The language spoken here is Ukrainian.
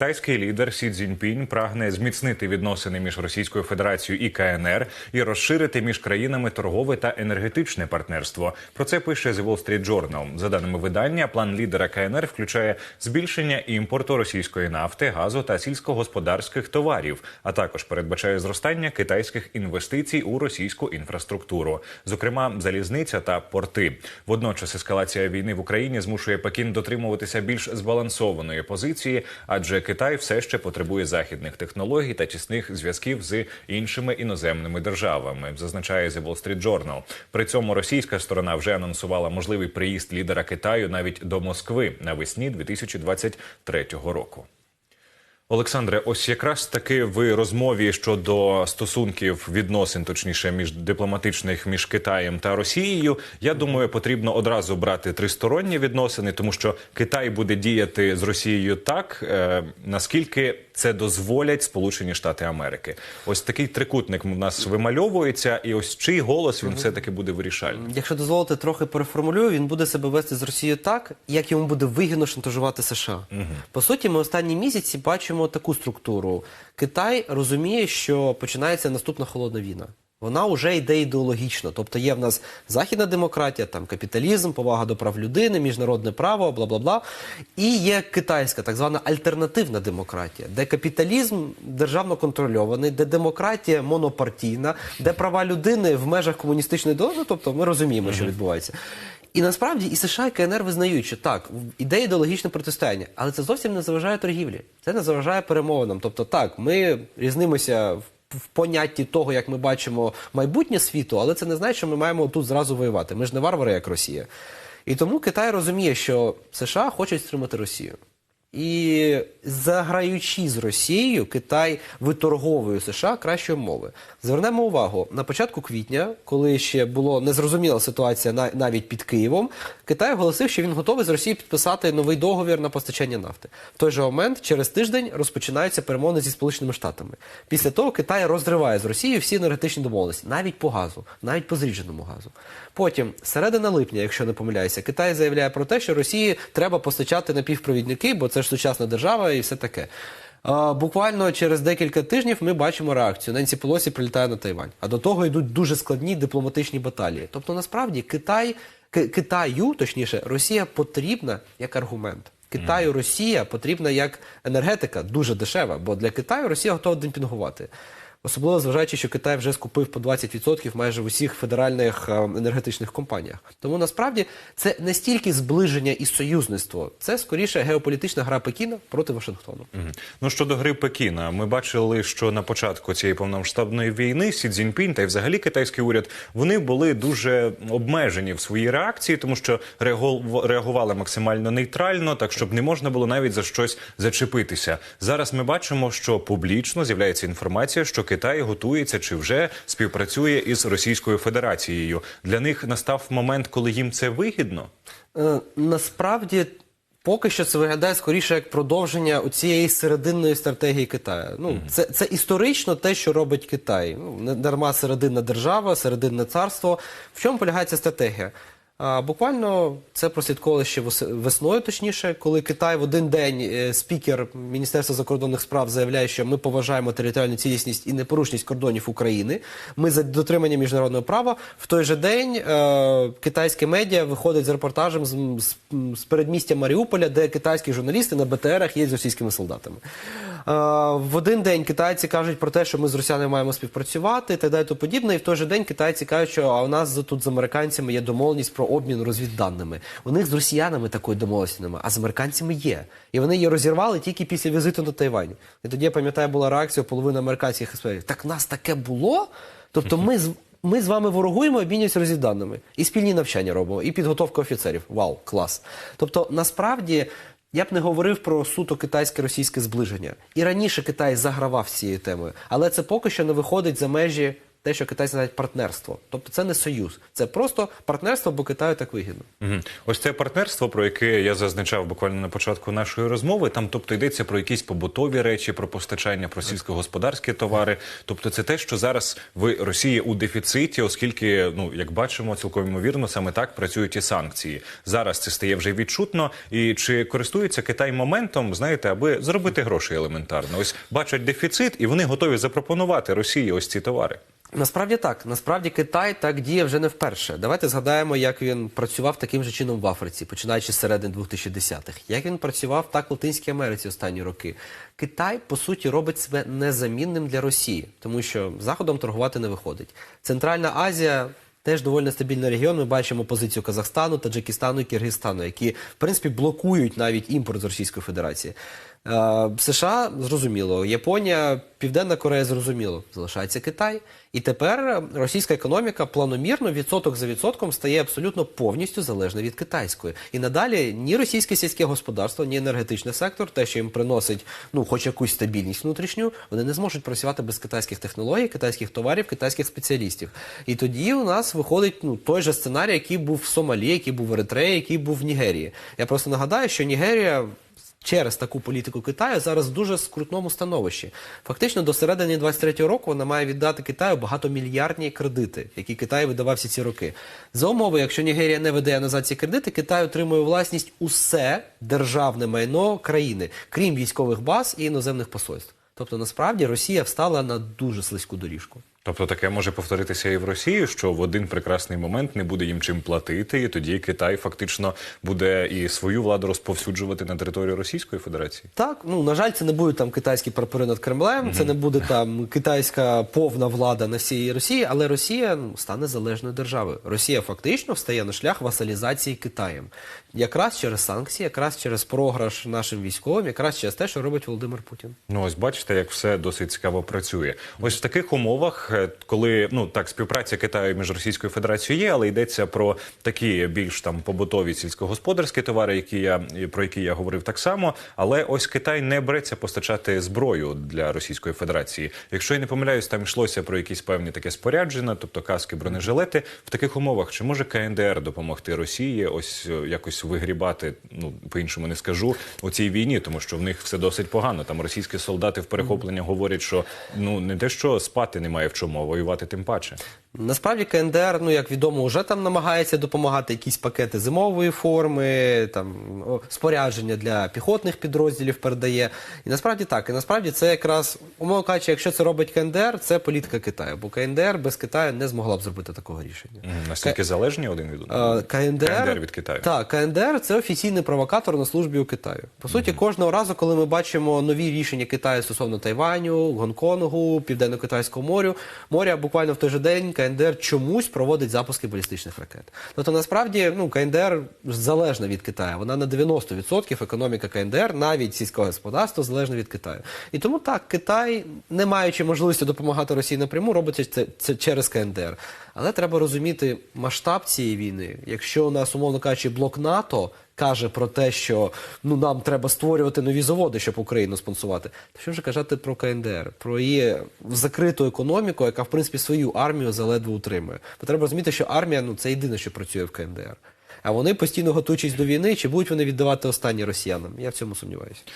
Тайський лідер Сі Цзіньпінь прагне зміцнити відносини між Російською Федерацією і КНР і розширити між країнами торгове та енергетичне партнерство. Про це пише The Wall Street Journal. За даними видання, план лідера КНР включає збільшення імпорту російської нафти, газу та сільськогосподарських товарів, а також передбачає зростання китайських інвестицій у російську інфраструктуру, зокрема залізниця та порти. Водночас ескалація війни в Україні змушує Пекін дотримуватися більш збалансованої позиції, адже Китай все ще потребує західних технологій та тісних зв'язків з іншими іноземними державами, зазначає The Wall Street Journal. При цьому російська сторона вже анонсувала можливий приїзд лідера Китаю навіть до Москви навесні 2023 року. Олександре, ось якраз таки в розмові щодо стосунків відносин, точніше, між дипломатичних між Китаєм та Росією, я думаю, потрібно одразу брати тристоронні відносини, тому що Китай буде діяти з Росією так, е, наскільки це дозволять Сполучені Штати Америки. Ось такий трикутник в нас вимальовується, і ось чий голос він все таки буде вирішальним. Якщо дозволити трохи переформулюю, він буде себе вести з Росією так, як йому буде вигідно шантажувати США. По суті, ми останні місяці бачимо таку структуру. Китай розуміє, що починається наступна холодна війна. Вона вже йде ідеологічно. Тобто є в нас західна демократія, там капіталізм, повага до прав людини, міжнародне право, бла бла бла. І є китайська, так звана альтернативна демократія, де капіталізм державно контрольований, де демократія монопартійна, де права людини в межах комуністичної доли. Тобто ми розуміємо, що відбувається. І насправді і США, і КНР визнають, що так, іде ідеологічне протистояння, але це зовсім не заважає торгівлі. Це не заважає перемовинам. Тобто, так, ми різнимося в в понятті того, як ми бачимо майбутнє світу, але це не значить, що ми маємо тут зразу воювати. Ми ж не варвари, як Росія. І тому Китай розуміє, що США хочуть стримати Росію. І заграючи з Росією, Китай виторговує США кращої мови. Звернемо увагу на початку квітня, коли ще була незрозуміла ситуація на- навіть під Києвом, Китай оголосив, що він готовий з Росією підписати новий договір на постачання нафти. В той же момент, через тиждень, розпочинаються перемовини зі Сполученими Штатами. Після того Китай розриває з Росією всі енергетичні домовленості, навіть по газу, навіть по зрідженому газу. Потім, середина липня, якщо не помиляюся, Китай заявляє про те, що Росії треба постачати напівпровідники, бо це ж сучасна держава і все таке. Буквально через декілька тижнів ми бачимо реакцію. Ненсі Пелосі прилітає на Тайвань. А до того йдуть дуже складні дипломатичні баталії. Тобто, насправді, Китай, Ки- Китаю, точніше, Росія потрібна як аргумент. Китаю Росія потрібна як енергетика, дуже дешева, бо для Китаю Росія готова демпінгувати. Особливо зважаючи, що Китай вже скупив по 20% майже в усіх федеральних е, енергетичних компаніях. Тому насправді це не стільки зближення і союзництво, це скоріше геополітична гра Пекіна проти Вашингтону. Мгм. Ну щодо гри Пекіна, ми бачили, що на початку цієї повномасштабної війни Сі Цзіньпінь та й взагалі китайський уряд вони були дуже обмежені в своїй реакції, тому що реагу- реагували максимально нейтрально, так щоб не можна було навіть за щось зачепитися. Зараз ми бачимо, що публічно з'являється інформація, що Китай готується чи вже співпрацює із Російською Федерацією. Для них настав момент, коли їм це вигідно. Е, насправді. Поки що це виглядає скоріше як продовження цієї серединної стратегії Китаю. Ну це, це історично те, що робить Китай. Ну не дарма серединна держава, серединне царство. В чому полягає ця стратегія? Буквально це прослідковували ще весною, точніше, коли Китай в один день е, спікер Міністерства закордонних справ заявляє, що ми поважаємо територіальну цілісність і непорушність кордонів України. Ми за дотримання міжнародного права. В той же день е, китайське медіа виходить з репортажем з, з передмістя Маріуполя, де китайські журналісти на БТРах є з російськими солдатами. Е, в один день китайці кажуть про те, що ми з росіянами маємо співпрацювати і так далі, то подібне. І в той же день китайці кажуть, що а у нас тут з американцями є домовленість про обмін розвідданими. У них з росіянами такої домовленості немає, а з американцями є. І вони її розірвали тільки після візиту на Тайвань. І тоді я пам'ятаю, була реакція половини американських експертів. Так нас таке було? Тобто ми з. Ми з вами ворогуємо, обмінюємося розвідданими. І спільні навчання робимо, і підготовка офіцерів. Вау, клас. Тобто, насправді, я б не говорив про суто китайське російське зближення. І раніше Китай загравав з цією темою, але це поки що не виходить за межі те, що китайці називають партнерство. Тобто це не союз, це просто партнерство, бо Китаю так вигідно. Мгм. Ось це партнерство, про яке я зазначав буквально на початку нашої розмови. Там, тобто, йдеться про якісь побутові речі, про постачання, про сільськогосподарські товари. Тобто, це те, що зараз в Росії у дефіциті, оскільки, ну як бачимо, цілком ймовірно, саме так працюють і санкції. Зараз це стає вже відчутно. І чи користується Китай моментом, знаєте, аби заробити гроші елементарно? Ось бачать дефіцит, і вони готові запропонувати Росії ось ці товари. Насправді так. Насправді Китай так діє вже не вперше. Давайте згадаємо, як він працював таким же чином в Африці, починаючи з середини 2010-х. Як він працював так в Латинській Америці останні роки. Китай, по суті, робить себе незамінним для Росії, тому що заходом торгувати не виходить. Центральна Азія. Теж доволі нестабільний регіон. Ми бачимо позицію Казахстану, Таджикистану і Киргизстану, які в принципі блокують навіть імпорт з Російської Федерації. Е, США зрозуміло, Японія, Південна Корея зрозуміло, залишається Китай. І тепер російська економіка планомірно відсоток за відсотком стає абсолютно повністю залежна від китайської. І надалі ні російське сільське господарство, ні енергетичний сектор, те, що їм приносить ну, хоч якусь стабільність внутрішню, вони не зможуть працювати без китайських технологій, китайських товарів, китайських спеціалістів. І тоді у нас виходить ну, той же сценарій, який був в Сомалі, який був в Еритреї, який був в Нігерії. Я просто нагадаю, що Нігерія через таку політику Китаю зараз в дуже скрутному становищі. Фактично до середини 23-го року вона має віддати Китаю багатомільярдні кредити, які Китай видавав всі ці роки. За умови, якщо Нігерія не видає назад ці кредити, Китай отримує власність усе державне майно країни, крім військових баз і іноземних посольств. Тобто, насправді Росія встала на дуже слизьку доріжку. Тобто таке може повторитися і в Росії, що в один прекрасний момент не буде їм чим платити, і тоді Китай фактично буде і свою владу розповсюджувати на територію Російської Федерації. Так, ну на жаль, це не будуть там китайські прапори над Кремлем, це не буде там китайська повна влада на всій Росії, але Росія ну, стане залежною державою. Росія фактично встає на шлях васалізації Китаєм. Якраз через санкції, якраз через програш нашим військовим, якраз через те, що робить Володимир Путін. Ну ось бачите, як все досить цікаво працює. Ось в таких умовах, е, коли ну так співпраця Китаю між Російською Федерацією є, але йдеться про такі більш там побутові сільськогосподарські товари, які я про які я говорив так само. Але ось Китай не береться постачати зброю для Російської Федерації. Якщо я не помиляюсь, там йшлося про якісь певні таке спорядження, тобто каски, бронежилети. В таких умовах чи може КНДР допомогти Росії ось е, якось вигрібати? Ну по іншому не скажу у цій війні, тому що в них все досить погано. Там російські солдати в перехоплення говорять, що ну не те, що спати немає в чому, воювати тим паче. Насправді КНДР, ну як відомо, вже там намагається допомагати якісь пакети зимової форми, там спорядження для піхотних підрозділів передає. І насправді так. І насправді це якраз, умовно кажучи, якщо це робить КНДР, це політика Китаю. Бо КНДР без Китаю не змогла б зробити такого рішення. Мгм. Настільки залежні один від одного. КНДР, КНДР від Китаю. Так, КНДР це офіційний провокатор на службі у Китаю. По суті, кожного разу, коли ми бачимо нові рішення Китаю стосовно Тайваню, Гонконгу, Південно-Китайського морю, моря буквально в той же день КНДР чомусь проводить запуски балістичних ракет. Тобто, насправді, ну КНДР залежна від Китаю. Вона на 90% економіка КНДР, навіть сільського господарства, залежна від Китаю. І тому так, Китай, не маючи можливості допомагати Росії напряму, робить це, це через КНДР. Але треба розуміти масштаб цієї війни. Якщо у нас, умовно кажучи, блок НАТО каже про те, що ну нам треба створювати нові заводи, щоб Україну спонсувати, то що вже казати про КНДР, про її закриту економіку, яка в принципі свою армію заледве утримує. Бо треба розуміти, що армія ну це єдине, що працює в КНДР. А вони постійно готуючись до війни, чи будуть вони віддавати останні росіянам? Я в цьому сумніваюся.